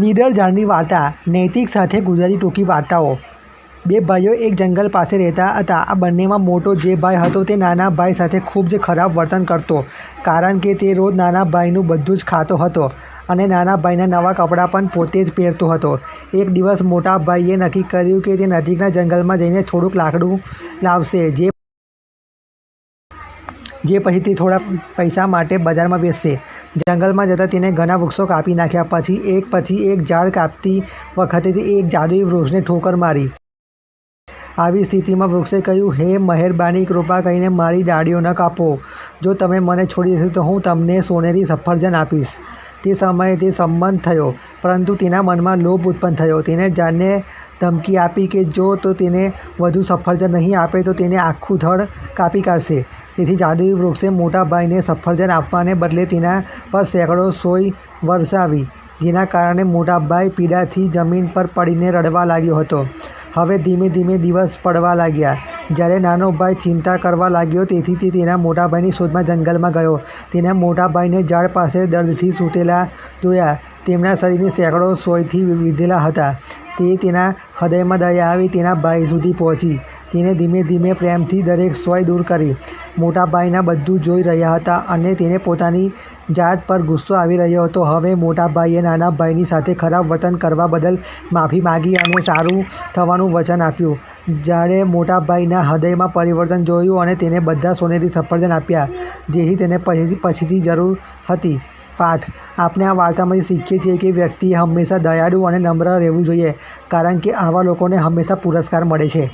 નીડર ઝાડની વાર્તા, નૈતિક સાથે ગુજરાતી ટૂંકી વાર્તાઓ. બે ભાઈઓ એક જંગલ પાસે રહેતા હતા. આ બંનેમાં મોટો જે ભાઈ હતો તે નાના ભાઈ સાથે ખૂબ જ ખરાબ વર્તન કરતો, કારણ કે તે રોજ નાના ભાઈનું બધું જ ખાતો હતો અને નાના ભાઈના નવા કપડાં પણ પોતે જ પહેરતો હતો. એક દિવસ મોટા ભાઈએ નક્કી કર્યું કે તે નજીકના જંગલમાં જઈને થોડુંક લાકડું લાવશે, જે જે પછી તે થોડા પૈસા માટે બજારમાં બેસશે. જંગલમાં જતાં તેને ઘણા વૃક્ષો કાપી નાખ્યા. પછી એક પછી એક ઝાડ કાપતી વખતે એક જાદુઈ વૃક્ષને ઠોકર મારી. આવી સ્થિતિમાં વૃક્ષે કહ્યું, હે મહેરબાની, કૃપા કરીને મારી ડાળીઓ ન કાપો. જો તમે મને છોડી દેશો તો હું તમને સોનેરી સફરજન આપીશ. તે સમયે તે સંમત થયો, પરંતુ તેના મનમાં લોભ ઉત્પન્ન થયો. તેને જાનને ધમકી આપી કે જો તો તેને વધુ સફરજન નહીં આપે તો તેને આખું થડ કાપી કાઢશે. તેથી જાદુઈ વૃક્ષે મોટા ભાઈને સફરજન આપવાને બદલે તેના પર સેંકડો સોય વરસાવી, જેના કારણે મોટાભાઈ પીડાથી જમીન પર પડીને રડવા લાગ્યો હતો. હવે ધીમે ધીમે દિવસ પડવા લાગ્યા. જ્યારે નાનો ભાઈ ચિંતા કરવા લાગ્યો, તેથી તે તેના મોટાભાઈની શોધમાં જંગલમાં ગયો. તેના મોટાભાઈને ઝાડ પાસે દર્દથી સૂતેલા જોયા. તેમના શરીરને સેંકડો સોયથી વિંધેલા હતા. તે તેના હૃદયમાં દયા આવી તેના ભાઈ સુધી પહોંચી. તેને ધીમે ધીમે પ્રેમથી દરેક સોય દૂર કરી. મોટા ભાઈના બધું જોઈ રહ્યા હતા અને તેને પોતાની જાત પર ગુસ્સો આવી રહ્યો હતો. હવે મોટાભાઈએ નાના ભાઈની સાથે ખરાબ વર્તન કરવા બદલ માફી માગી અને સારું થવાનું વચન આપ્યું. જ્યારે મોટાભાઈના હૃદયમાં પરિવર્તન જોયું અને તેને બધા સોનેરી સફરજન આપ્યા, જેથી તેને પછી પછીથી જરૂર હતી. પાઠ. આપણે આ વાર્તામાંથી શીખીએ છીએ કે વ્યક્તિએ હંમેશા દયાળુ અને નમ્ર રહેવું જોઈએ, કારણ કે આવા લોકોને હંમેશા પુરસ્કાર મળે છે.